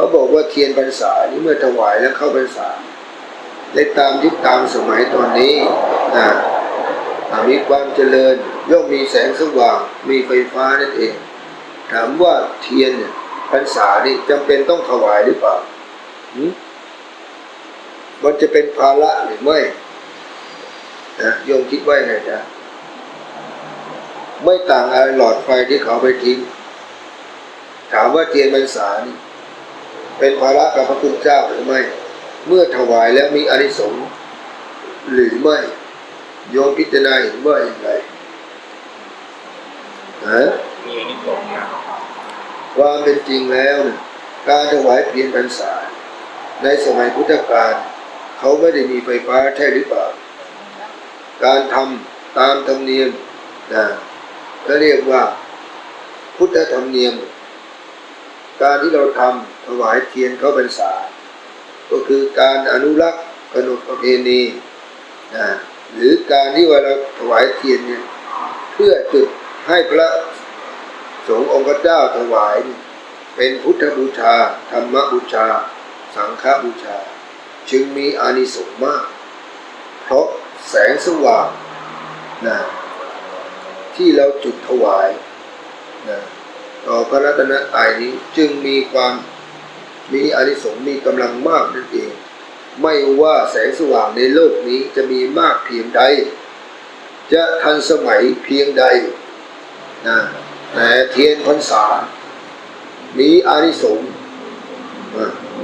เขาบอกว่าเทียนพรรษานี่เมื่อถวายแล้วเข้าพรรษาได้ตามยุคตามสมัยตอนนี้นะมีความเจริญย่อมมีแสงสว่างมีไฟฟ้านั่นเอง ถามว่าเทียนพรรษานี่จำเป็นต้องถวายหรือเปล่าหืมมันจะเป็นภาระหรือไม่นะโยมคิดว่าไงจ๊ะไม่ต่างอะไรหลอดไฟที่เขาไปทิ้งถามว่าเทียนพรรษานี่ เป็นภาระกับพระคุณเจ้าหรือไม่ เมื่อถวายแล้วมีอานิสงส์หรือไม่ โยมพิจารณาเห็นว่าอย่างไรฮะมีอันนี้สงส์นะความเป็นจริงแล้วเนี่ยการถวายเพียรพรรษา ในสมัยพุทธกาลเขาไม่ได้มีไฟฟ้าใช่หรือเปล่า การทำตามธรรมเนียมนะก็เรียกว่า พุทธธรรมเนียม การที่เราทำ ถวายเทียนเข้าพรรษา ก็คือการอนุรักษ์ขนบประเพณีนะหรือการที่ว่าเราถวายเทียนเนี่ยเพื่อจุดให้พระสงฆ์องค์พระเจ้าถวายนี่เป็นพุทธบูชา ธรรมบูชา สังฆบูชา จึงมีอานิสงส์มาก เพราะแสงสว่างนะที่เราจุดถวายนะต่อพระรัตนตรัยนี้จึงมีความ มีอานิสงส์มีกำลังมากนั่นเอง ไม่ว่าแสงสว่างในโลกนี้จะมีมากเพียงใด จะทันสมัยเพียงใดนะแต่เทียนพรรษา มีอานิสงส์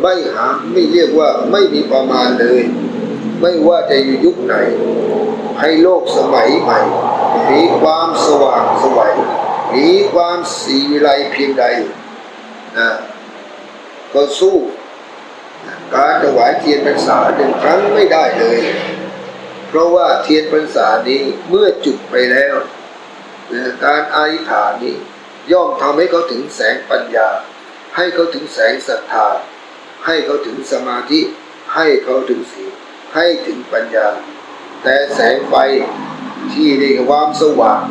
ไม่หาไม่เรียกว่าไม่มีประมาณเลย ไม่ว่าจะอยู่ยุคไหน ให้โลกสมัยใหม่ มีความสว่างสวัยมีความสีวิไลเพียงใดนะ ก็สู้ การถวายเทียนพรรษาหนึ่งครั้งไม่ได้เลย เพราะว่าเทียนพรรษานี้เมื่อจุดไปแล้วการอธิษฐานนี้ ย่อมทำให้เขาถึงแสงปัญญา ให้เขาถึงแสงศรัทธา ให้เขาถึงสมาธิ ให้เขาถึงศีให้ถึงปัญญา แต่แสงไฟที่ในความสว่าง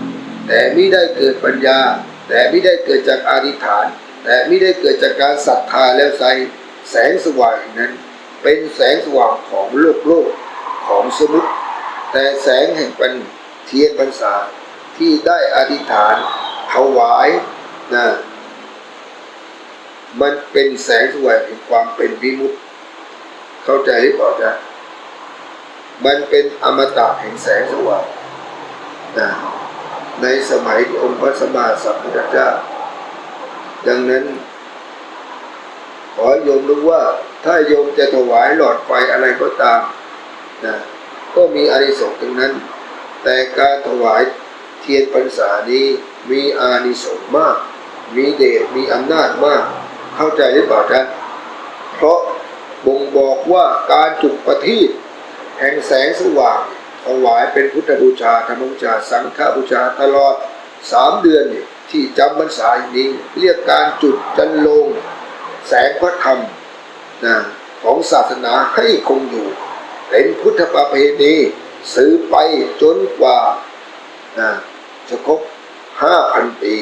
แต่ไม่ได้เกิดปัญญา แต่ไม่ได้เกิดจากอธิษฐาน แต่ไม่ได้เกิดจากการศรัทธาแล้วใส่แสงสว่างนั้น เป็นแสงสว่างของโลกโลกของสมุติแต่แสงแห่งปัญเทียนพรรษาที่ได้อธิษฐานถวายนะมันเป็นแสงสว่างแห่งความเป็นวิมุตติเข้าใจหรือเปล่าจ๊ะมันเป็นอมตะแห่งแสงสว่างนะในสมัยที่องค์พระสัมมาสัมพุทธเจ้า ดังนั้น ขอโยมรู้ว่าถ้าโยมจะถวายหลอดไฟอะไรก็ตามนะก็มีอานิสงส์ทั้งนั้น แต่การถวายเทียนพรรษานี้มีอานิสงส์มาก มีเดชมีอำนาจมาก เข้าใจหรือเปล่าจ๊ะเพราะบ่งบอกว่าการจุดประทีปแห่งแสงสว่างถวายเป็นพุทธบูชาธรรมบูชา สังฆบูชาตลอดสามเดือนนี่ ที่จำพรรษาอย่างนี้ เรียกการจุดจันลง แสงพระธรรมนะของศาสนาให้คงอยู่ เป็นพุทธประเพณีสืบไปจนกว่านะจะครบห้าพันปี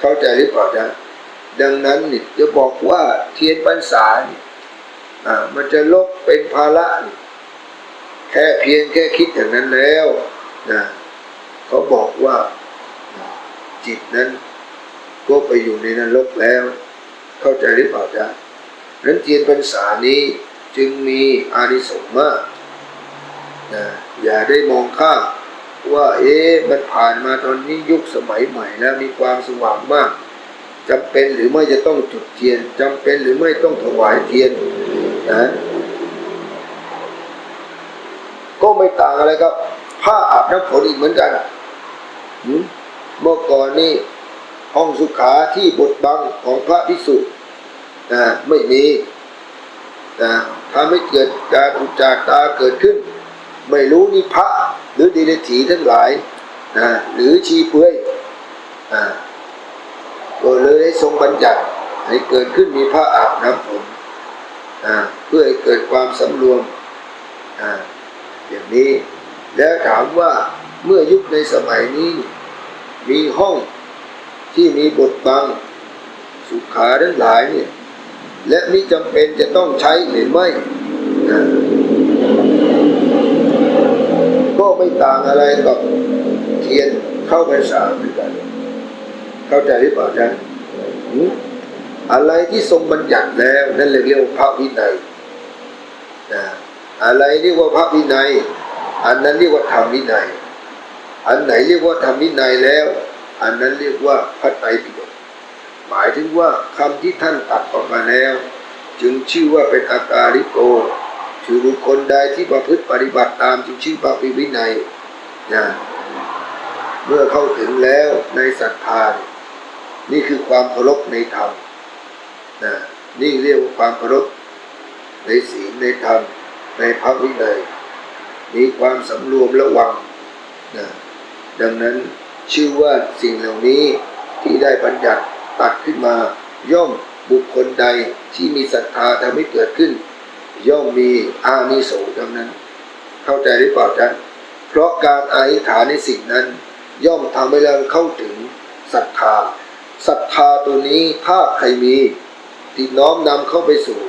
เข้าใจหรือเปล่าจ๊ะดังนั้นนี่จะบอกว่าเทียนพรรษานี่อ่ามันจะลบเป็นภาระแค่เพียงแค่คิดอย่างนั้นแล้วนะเขาบอกว่า จิตนั้น ก็ไปอยู่ในนรกแล้ว เข้าใจหรือเปล่าจ๊ะนั้นเทียนพรรษานี้จึงมีอานิสงส์มากนะอย่าได้มองข้ามว่าเอ๊ะมันผ่านมาตอนนี้ยุคสมัยใหม่แล้วมีความสว่างมากจำเป็นหรือไม่จะต้องจุดเทียนจำเป็นหรือไม่ต้องถวายเทียนนะก็ไม่ต่างอะไรครับ ผ้าอาบน้ำฝนอีกเหมือนกันหืม เมื่อก่อนนี่ห้องสุขาที่บทบังของพระพิสุนะไม่มีนะทำให้เกิดการอุจจาตาเกิดขึ้น ไม่รู้นี่พระหรือดีเลถีทั้งหลายนะหรือชีเปื่อยอ่าก็เลยทรงบัญญัติให้เกิดขึ้นมีพระอาบน้ำฝนอ่าเพื่อให้เกิดความสำรวมอ่าอย่างนี้แล้วถามว่าเมื่อยุคในสมัยนี้ มีห้องที่มีบทบังสุขาทั้งหลายเนี่ยและมิจำเป็นจะต้องใช้หรือไม่ ก็ไม่ต่างอะไรกับเทียนเข้าพรรษาเหมือนกัน เข้าใจหรือเปล่าจ๊ะอะไรที่ทรงบัญญัติแล้ว นั่นเรียกว่าพระวินัยนะอะไรเรียกว่าพระวินัย อันนั้นเรียกว่าธรรมวินัย อันไหนเรียกว่าธรรมวินัยแล้ว อันนั้นเรียกว่าพระไตรปิฎกหมายถึงว่าคำที่ท่านตัดออกมาแล้ว จึงชื่อว่าเป็นอาการิโกชื่อบุคคลใดที่ประพฤติปฏิบัติตามจึงชื่อพระวินัยนะเมื่อเข้าถึงแล้วในศรัทธานี่ยนี่คือความเคารพในธรรมนะนี่เรียกว่าความเคารพในศีลในธรรมในพระวินัยมีความสำรวมระวังนะ ดังนั้นชื่อว่าสิ่งเหล่านี้ที่ได้บัญญัติตัดขึ้นมา ย่อมบุคคลใดที่มีศรัทธาทำให้เกิดขึ้น ย่อมมีอานิสงส์ทั้งนั้น เข้าใจหรือเปล่าจ๊ะเพราะการอธิษฐานในสิ่งนั้น ย่อมทำให้เราเข้าถึงศรัทธาศรัทธาตัวนี้ถ้าใครมีที่น้อมนำเข้าไปสู่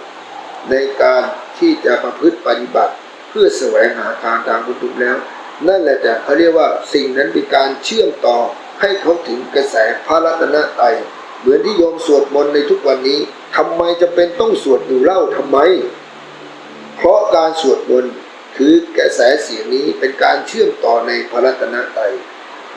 ในการที่จะประพฤติปฏิบัติ เพื่อแสวงหาทางทางพุทธแล้ว นั่นแหละแต่เขาเรียกว่าสิ่งนั้นเป็นการเชื่อมต่อให้เขาถึงกระแสพระรัตนตรัยเหมือนที่โยมสวดมนต์ในทุกวันนี้ทำไมจะเป็นต้องสวดอยู่เล่าทำไม เพราะการสวดมนต์คือกระแสเสียงนี้เป็นการเชื่อมต่อในพระรัตนตรัย